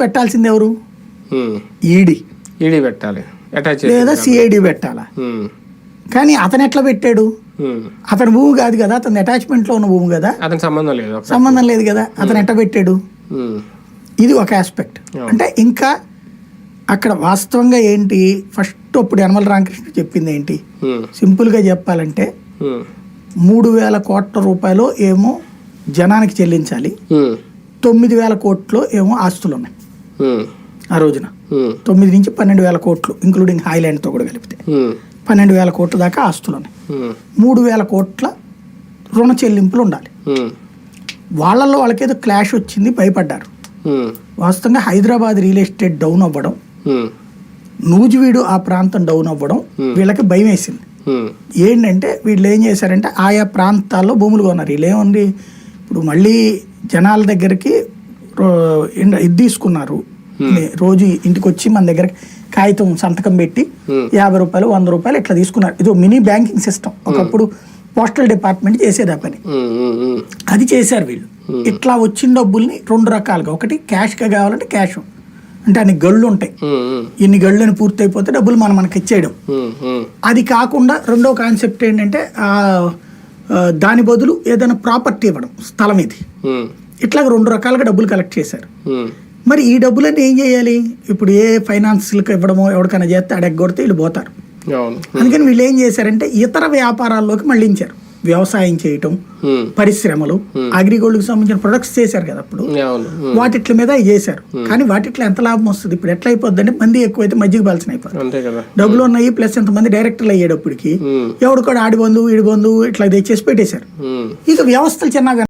పెట్టాల్సింది ఎవరు. ED ED పెట్టాలి. అటాచ్ లేదా సిఐడి పెట్టాలా? కానీ అతను ఎట్లా పెట్టాడు? అతని భూమి కాదు కదా అతని అటాచ్మెంట్లో ఉన్న భూమి కదా? అతనికి సంబంధం లేదు. సంబంధం లేదు కదా? అతను ఎట్లా పెట్టాడు. ఇది ఒక ఆస్పెక్ట్ అంటే ఇంకా అక్కడ వాస్తవంగా ఏంటి? ఫస్ట్ అప్పుడు యనమల రామకృష్ణ చెప్పింది ఏంటి. సింపుల్గా చెప్పాలంటే. మూడు వేల కోట్ల రూపాయలు ఏమో జనానికి చెల్లించాలి. తొమ్మిది వేల కోట్లు ఏమో ఆస్తులు ఉన్నాయి. ఆ రోజున. తొమ్మిది నుంచి పన్నెండు వేల కోట్లు ఇంక్లూడింగ్ హాయిలాండ్తో కూడా కలిపితే. పన్నెండు వేల కోట్ల దాకా ఆస్తులు ఉన్నాయి. మూడు వేల కోట్ల రుణ చెల్లింపులు ఉండాలి. వాళ్ళల్లో వాళ్ళకేదో క్లాష్ వచ్చింది భయపడ్డారు. వాస్తవంగా హైదరాబాద్ రియల్ ఎస్టేట్ డౌన్ అవ్వడం. నూజివీడు ఆ ప్రాంతం డౌన్ అవ్వడం వీళ్ళకి భయం వేసింది. ఏంటంటే వీళ్ళు ఏం చేశారంటే ఆయా ప్రాంతాల్లో భూములు కొన్నారు వీళ్ళు ఏముంది ఇప్పుడు మళ్ళీ జనాల దగ్గరికి ఇది తీసుకున్నారు రోజు ఇంటికి వచ్చి మన దగ్గర కాగితం సంతకం పెట్టి యాభై రూపాయలు వంద రూపాయలు ఇట్లా తీసుకున్నారు. ఇది మినీ బ్యాంకింగ్ సిస్టమ్. ఒకప్పుడు పోస్టల్ డిపార్ట్మెంట్ చేసేది ఆ పని. అది చేశారు వీళ్ళు. ఇట్లా వచ్చిన డబ్బుల్ని రెండు రకాలుగా. ఒకటి క్యాష్గా కావాలంటే క్యాష్. అంటే అన్ని గళ్ళు ఉంటాయి. ఇన్ని గళ్ళని పూర్తి అయిపోతే డబ్బులు మనం మనకి ఇచ్చేయడం. అది కాకుండా రెండో కాన్సెప్ట్ ఏంటంటే దాని బదులు ఏదైనా ప్రాపర్టీ ఇవ్వడం స్థలం ఇది. ఉమ్. ఇట్లాగ రెండు రకాలుగా డబ్బులు కలెక్ట్ చేశారు. మరి ఈ డబ్బులన్నీ ఏం చేయాలి? ఇప్పుడు ఏ ఫైనాన్స్లకు ఇవ్వడమో ఎవరికైనా చేస్తే అడగొడితే వీళ్ళు పోతారు. అందుకని వీళ్ళు ఏం చేశారంటే ఇతర వ్యాపారాల్లోకి మళ్ళించారు. వ్యవసాయం చేయటం. పరిశ్రమలు అగ్రిగోల్డ్కి సంబంధించిన ప్రొడక్ట్స్ చేశారు కదా అప్పుడు. వాటిట్ల మీద చేశారు. కానీ వాటిట్లో ఎంత లాభం వస్తుంది? ఇప్పుడు ఎట్లా అయిపోద్ది అంటే మంది ఎక్కువైతే మజ్జిగ బాల్సిన అయిపోతుంది డబ్బులు ఉన్నాయి ప్లస్ ఎంతమంది డైరెక్టర్లు అయ్యేటప్పటికి. ఎవడు కూడా ఆడి బంధువు ఈడి బంధువు ఇట్లా తెచ్చేసి పెట్టేశారు. ఇక వ్యవస్థలు చిన్నగా